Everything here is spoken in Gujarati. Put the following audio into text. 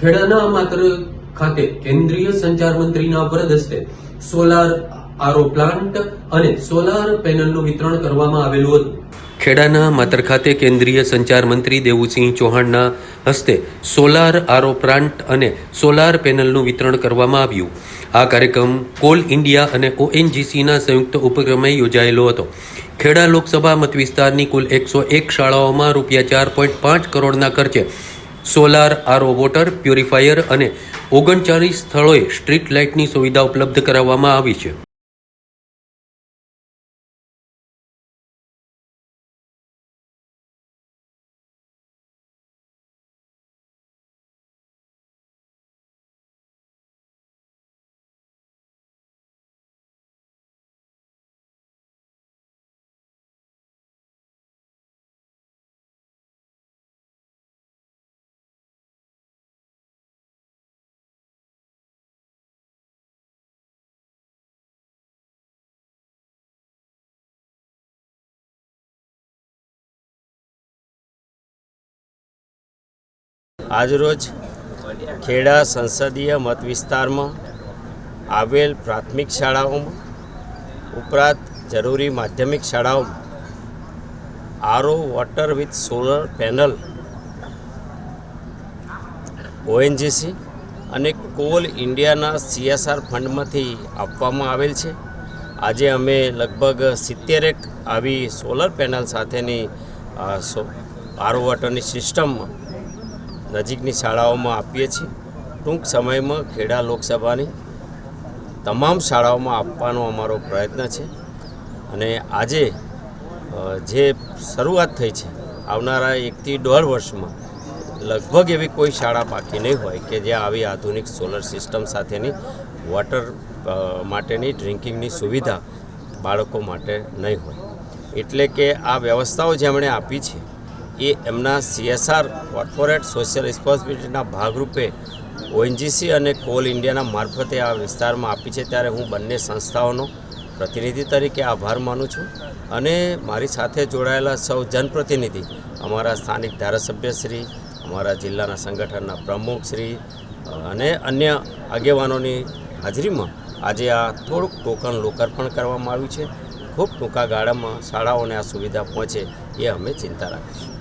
ખેડાના માત્ર ખાતે કેન્દ્રીય સંચાર મંત્રીના વરદ હસ્તે સોલાર આરો પ્લાન્ટ અને સોલાર પેનલનું વિતરણ કરવામાં આવેલું હતું. ખેડાના માતર ખાતે કેન્દ્રીય સંચાર મંત્રી દેવુસિંહ ચૌહાણના હસ્તે સોલાર આરો પ્લાન્ટ અને સોલાર પેનલનું વિતરણ કરવામાં આવ્યું. આ કાર્યક્રમ કોલ ઇન્ડિયા અને ઓએનજીસીના સંયુક્ત ઉપક્રમે યોજાયેલો હતો. ખેડા લોકસભા મત વિસ્તારની કુલ એકસો એક શાળાઓમાં રૂપિયા ચાર પોઈન્ટ પાંચ કરોડના ખર્ચે સોલાર આરો વોટર પ્યુરિફાયર અને ઓગણચાળીસ સ્થળોએ સ્ટ્રીટ લાઇટની સુવિધા ઉપલબ્ધ કરાવવામાં આવી છે. આજરોજ ખેડા સંસદીય મત વિસ્તારમાં આવેલ પ્રાથમિક શાળાઓમાં ઉપરાંત જરૂરી માધ્યમિક શાળાઓમાં RO water with solar panel, ONGC અને કોલ ઇન્ડિયાના સીએસઆર ફંડમાંથી આપવામાં આવેલ છે. આજે અમે લગભગ સિત્તેરેક આવી સોલર પેનલ સાથેની આરો વોટરની સિસ્ટમ નજીકની શાળાઓમાં આપીએ છીએ. ટૂંક સમયમાં ખેડા લોકસભાની તમામ શાળાઓમાં આપવાનો અમારો પ્રયત્ન છે. અને આજે જે શરૂઆત થઈ છે, આવનારા એકથી દોઢ વર્ષમાં, લગભગ એવી કોઈ શાળા બાકી નહીં હોય કે જ્યાં આવી આધુનિક સોલર સિસ્ટમ સાથેની વોટર માટેની ડ્રિંકિંગની સુવિધા બાળકો માટે નહીં હોય. એટલે કે આ વ્યવસ્થાઓ જેમણે આપી છે એ એમના સીએસઆર કોર્પોરેટ સોશિયલ રિસ્પોન્સિબિલિટીના ભાગરૂપે ઓએનજીસી અને કોલ ઇન્ડિયાના મારફતે આ વિસ્તારમાં આપી છે. ત્યારે હું બંને સંસ્થાઓનો પ્રતિનિધિ તરીકે આભાર માનું છું અને મારી સાથે જોડાયેલા સૌ જનપ્રતિનિધિ અમારા સ્થાનિક ધારાસભ્યશ્રી અમારા જિલ્લાના સંગઠનના પ્રમુખશ્રી અને અન્ય આગેવાનોની હાજરીમાં આજે આ થોડુંક ટોકન લોકાર્પણ કરવામાં આવ્યું છે. ખૂબ ટૂંકા ગાળામાં શાળાઓને આ સુવિધા પહોંચે એ અમે ચિંતા રાખીશું.